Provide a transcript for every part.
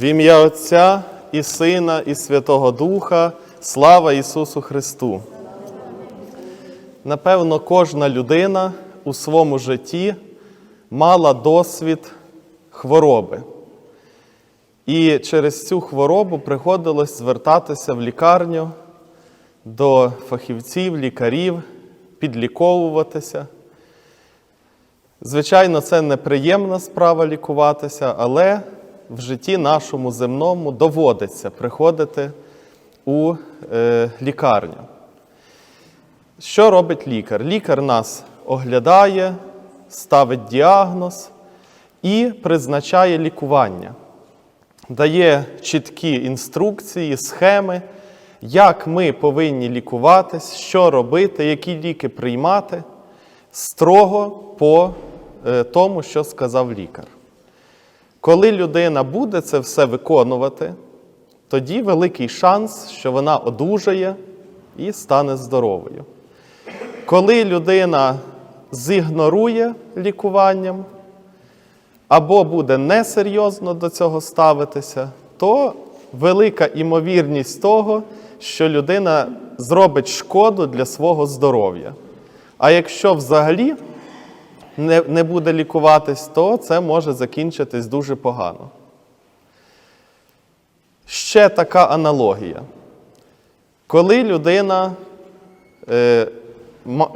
В ім'я Отця і Сина, і Святого Духа, слава Ісусу Христу. Напевно, кожна людина у своєму житті мала досвід хвороби. І через цю хворобу приходилось звертатися в лікарню до фахівців, лікарів, підліковуватися. Звичайно, це неприємна справа лікуватися, але в житті нашому земному доводиться приходити у е, лікарню. Що робить лікар? Лікар нас оглядає, ставить діагноз і призначає лікування, дає чіткі інструкції, схеми, як ми повинні лікуватись, що робити, які ліки приймати строго по е, тому, що сказав лікар. Коли людина буде це все виконувати, тоді великий шанс, що вона одужає і стане здоровою. Коли людина зігнорує лікуванням або буде несерйозно до цього ставитися, то велика імовірність того, що людина зробить шкоду для свого здоров'я. А якщо взагалі не, не буде лікуватись, то це може закінчитись дуже погано. Ще така аналогія. Коли людина е,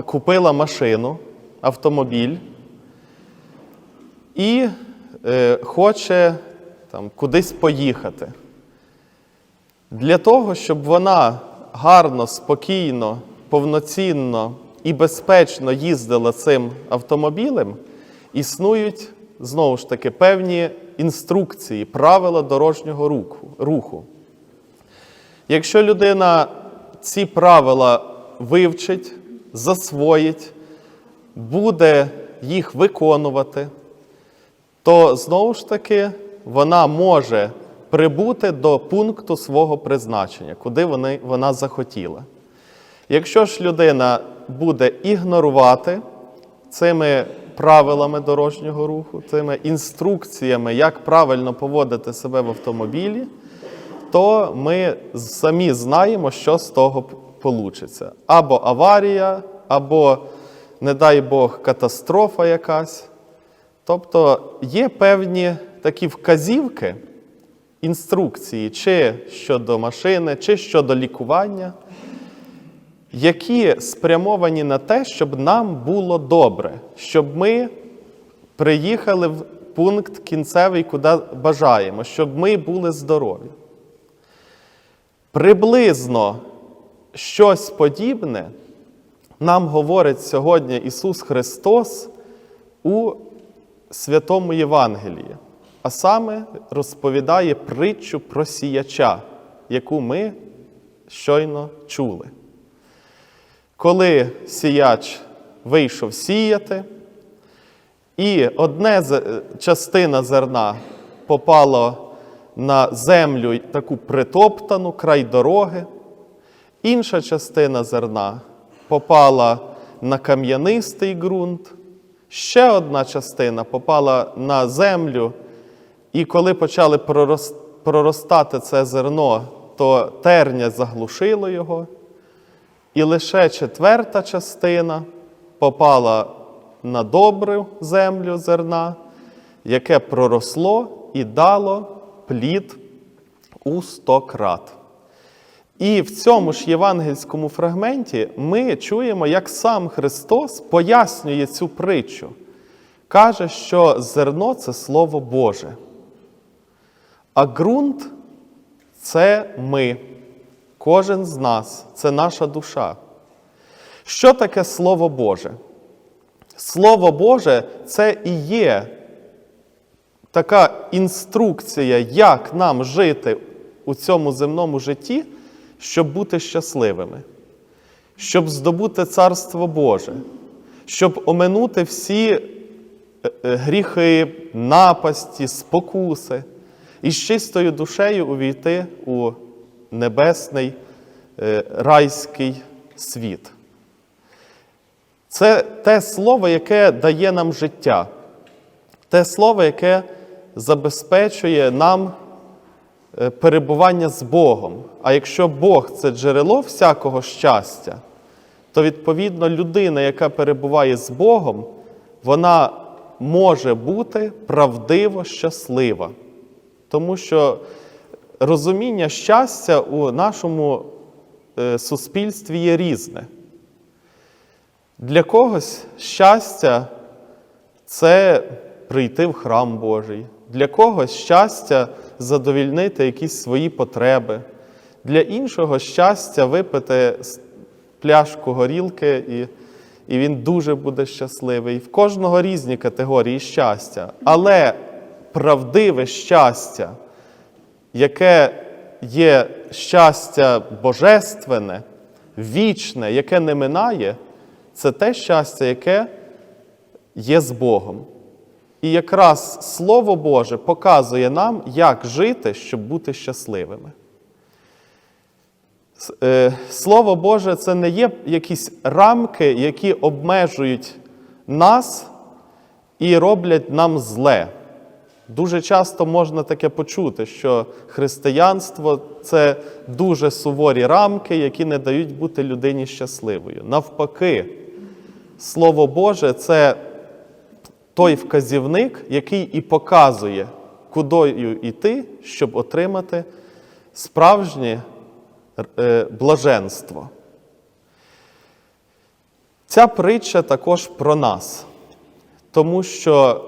купила машину, автомобіль і е, хоче там, кудись поїхати, для того, щоб вона гарно, спокійно, повноцінно і безпечно їздила цим автомобілем, існують знову ж таки певні інструкції, правила дорожнього руху. Якщо людина ці правила вивчить, засвоїть, буде їх виконувати, то знову ж таки вона може прибути до пункту свого призначення, куди вони, вона захотіла. Якщо ж людина буде ігнорувати цими правилами дорожнього руху, цими інструкціями, як правильно поводити себе в автомобілі, то ми самі знаємо, що з того вийде. Або аварія, або, не дай Бог, катастрофа якась. Тобто є певні такі вказівки, інструкції, чи щодо машини, чи щодо лікування, які спрямовані на те, щоб нам було добре, щоб ми приїхали в пункт кінцевий, куди бажаємо, щоб ми були здорові. Приблизно щось подібне нам говорить сьогодні Ісус Христос у Святому Євангелії, а саме розповідає притчу про сіяча, яку ми щойно чули. Коли сіяч вийшов сіяти, і одна частина зерна попала на землю таку притоптану край дороги, інша частина зерна попала на кам'янистий ґрунт, ще одна частина попала на землю, і коли почали проростати це зерно, то терня заглушило його. І лише четверта частина попала на добру землю зерна, яке проросло і дало плід у сто крат. І в цьому ж євангельському фрагменті ми чуємо, як сам Христос пояснює цю притчу. Каже, що зерно це Слово Боже, а ґрунт це ми. Кожен з нас це наша душа. Що таке Слово Боже? Слово Боже це і є така інструкція, як нам жити у цьому земному житті, щоб бути щасливими, щоб здобути Царство Боже, щоб оминути всі е, е, гріхи, напасті, спокуси і з чистою душею увійти у небесний е, райський світ. Це те слово, яке дає нам життя, те слово, яке забезпечує нам перебування з Богом. А якщо Бог це джерело всякого щастя, то відповідно людина, яка перебуває з Богом, вона може бути правдиво щаслива. Тому що розуміння щастя у нашому е, суспільстві є різне. Для когось щастя це прийти в храм Божий, для когось щастя задовільнити якісь свої потреби, для іншого щастя випити пляшку горілки, і, і він дуже буде щасливий. В кожного різні категорії щастя. Але правдиве щастя, яке є щастя божественне, вічне, яке не минає, це те щастя, яке є з Богом. І якраз Слово Боже показує нам, як жити, щоб бути щасливими. Е, Слово Боже це не є якісь рамки, які обмежують нас і роблять нам зле. Дуже часто можна таке почути, що християнство це дуже суворі рамки, які не дають бути людині щасливою. Навпаки, Слово Боже це той вказівник, який і показує, кудою йти, щоб отримати справжнє е, блаженство. Ця притча також про нас, тому що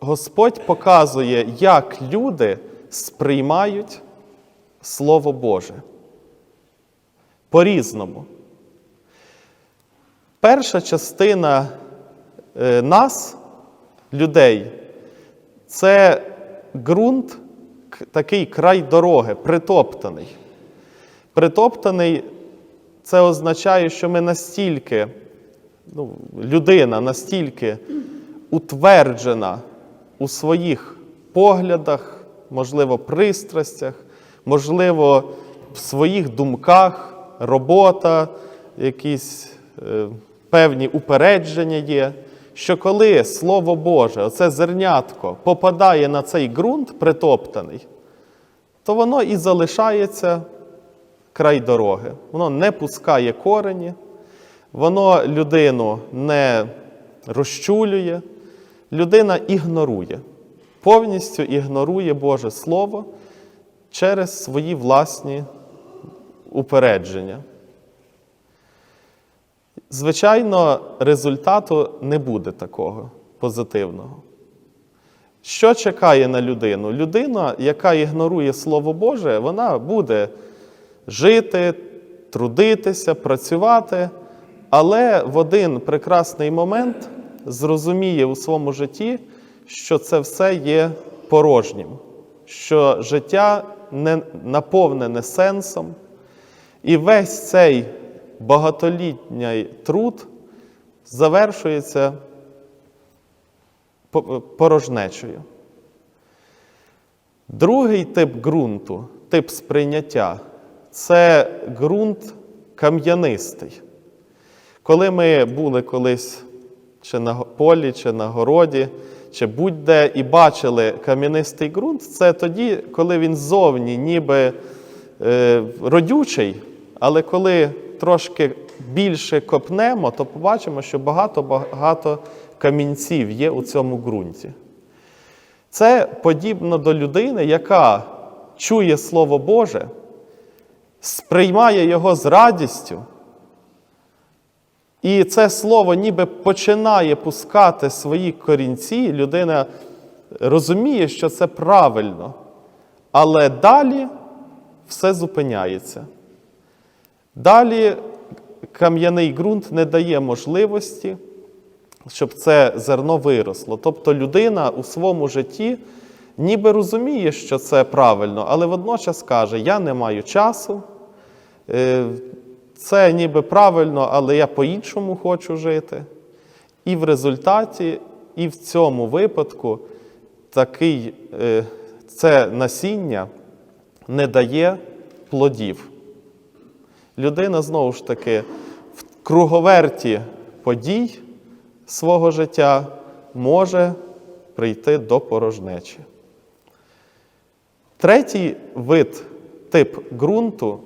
Господь показує, як люди сприймають Слово Боже. По-різному. Перша частина е, нас, людей, це ґрунт, такий край дороги, притоптаний. Притоптаний це означає, що ми настільки, ну, людина настільки утверджена у своїх поглядах, можливо, пристрастях, можливо, в своїх думках, робота, якісь е, певні упередження є. Що коли Слово Боже, оце зернятко, попадає на цей ґрунт притоптаний, то воно і залишається край дороги. Воно не пускає корені, воно людину не розчулює, людина ігнорує, повністю ігнорує Боже Слово через свої власні упередження. Звичайно, результату не буде такого позитивного. Що чекає на людину? Людина, яка ігнорує Слово Боже, вона буде жити, трудитися, працювати, але в один прекрасний момент зрозуміє у своєму житті, що це все є порожнім, що життя не наповнене сенсом, і весь цей багатолітній труд завершується по- порожнечею. Другий тип ґрунту, тип сприйняття це ґрунт кам'янистий. Коли ми були колись чи на полі, чи на городі, чи будь-де і бачили кам'янистий ґрунт, це тоді, коли він ззовні ніби е, родючий, але коли трошки більше копнемо, то побачимо, що багато-багато камінців є у цьому ґрунті. Це подібно до людини, яка чує Слово Боже, сприймає його з радістю, і це слово ніби починає пускати свої корінці, людина розуміє, що це правильно, але далі все зупиняється. Далі кам'яний ґрунт не дає можливості, щоб це зерно виросло. Тобто людина у своєму житті ніби розуміє, що це правильно, але водночас каже: Я не маю часу, е, це ніби правильно, але я по-іншому хочу жити. І в результаті, і в цьому випадку такий, е, це насіння не дає плодів. Людина знову ж таки в круговерті подій свого життя може прийти до порожнечі. Третій вид, тип ґрунту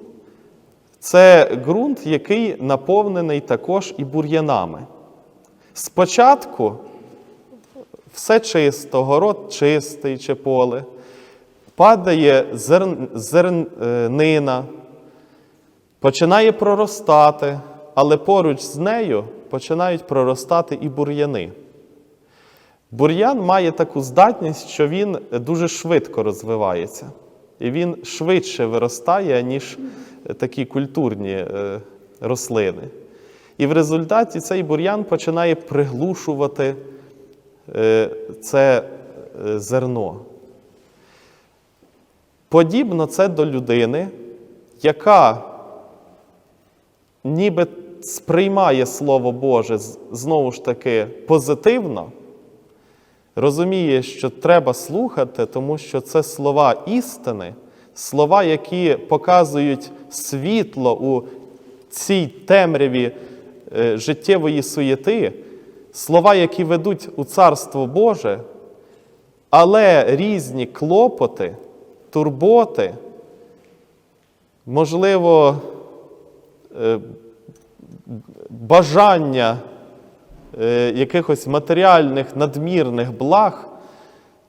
це ґрунт, який наповнений також і бур'янами. Спочатку все чисто, город чистий чи поле, падає зерн, зернина, починає проростати, але поруч з нею починають проростати і бур'яни. Бур'ян має таку здатність, що він дуже швидко розвивається. І він швидше виростає, ніж такі культурні е, рослини. І в результаті цей бур'ян починає приглушувати е, це е, зерно. Подібно це до людини, яка ніби сприймає Слово Боже знову ж таки позитивно, розуміє, що треба слухати, тому що це слова істини, слова, які показують світло у цій темряві е, життєвої суєти, слова, які ведуть у Царство Боже, але різні клопоти, турботи, можливо, бажання е, якихось матеріальних надмірних благ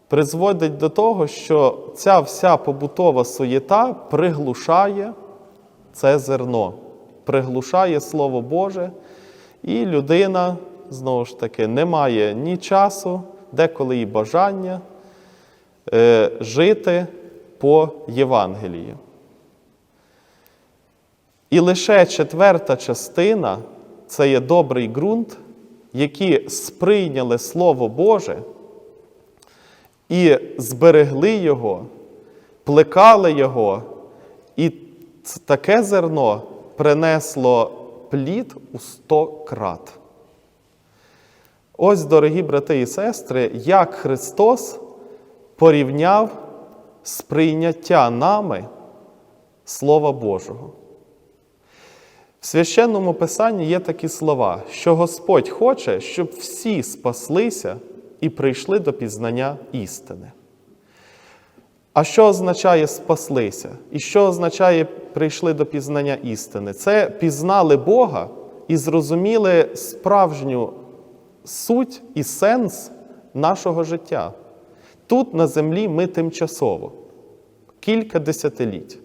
призводить до того, що ця вся побутова суєта приглушає це зерно, приглушає Слово Боже, і людина, знову ж таки, не має ні часу, деколи і бажання е, жити по Євангелії. І лише четверта частина це є добрий ґрунт, які сприйняли Слово Боже і зберегли його, плекали його, і таке зерно принесло плід у сто крат. Ось, дорогі брати і сестри, як Христос порівняв сприйняття нами Слова Божого. В священному писанні є такі слова, що Господь хоче, щоб всі спаслися і прийшли до пізнання істини. А що означає спаслися? І що означає прийшли до пізнання істини? Це пізнали Бога і зрозуміли справжню суть і сенс нашого життя. Тут на землі ми тимчасово, кілька десятиліть,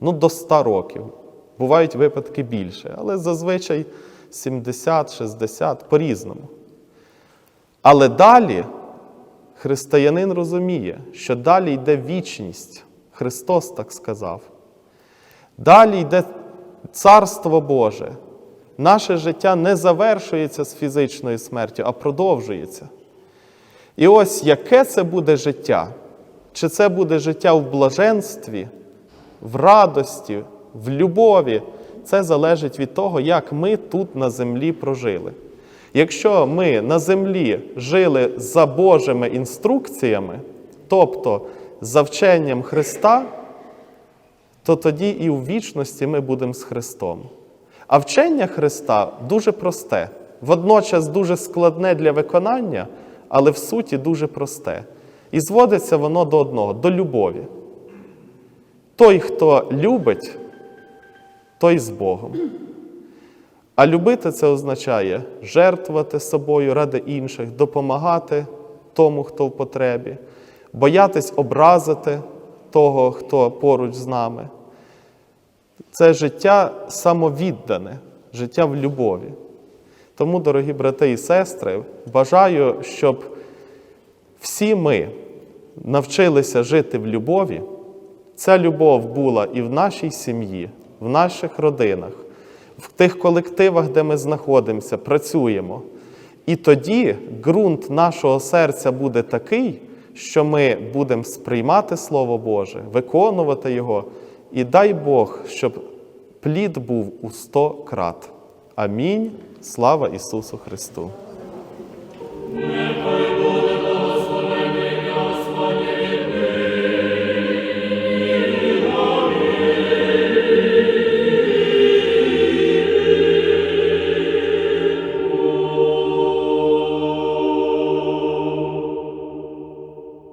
ну до 100 років. Бувають випадки більше, але зазвичай 70-60 по-різному. Але далі християнин розуміє, що далі йде вічність. Христос так сказав. Далі йде Царство Боже. Наше життя не завершується з фізичною смертю, а продовжується. І ось яке це буде життя? Чи це буде життя в блаженстві, в радості, в любові? Це залежить від того, як ми тут на землі прожили. Якщо ми на землі жили за Божими інструкціями, тобто за вченням Христа, то тоді і у вічності ми будемо з Христом. А вчення Христа дуже просте, водночас дуже складне для виконання, але в суті дуже просте. І зводиться воно до одного до любові. Той, хто любить, той з Богом. А любити це означає жертвувати собою ради інших, допомагати тому, хто в потребі, боятись образити того, хто поруч з нами. Це життя самовіддане, життя в любові. Тому, дорогі брати і сестри, бажаю, щоб всі ми навчилися жити в любові. Ця любов була і в нашій сім'ї, в наших родинах, в тих колективах, де ми знаходимося, працюємо. І тоді ґрунт нашого серця буде такий, що ми будемо сприймати Слово Боже, виконувати його. І дай Бог, щоб плід був у сто крат. Амінь. Слава Ісусу Христу!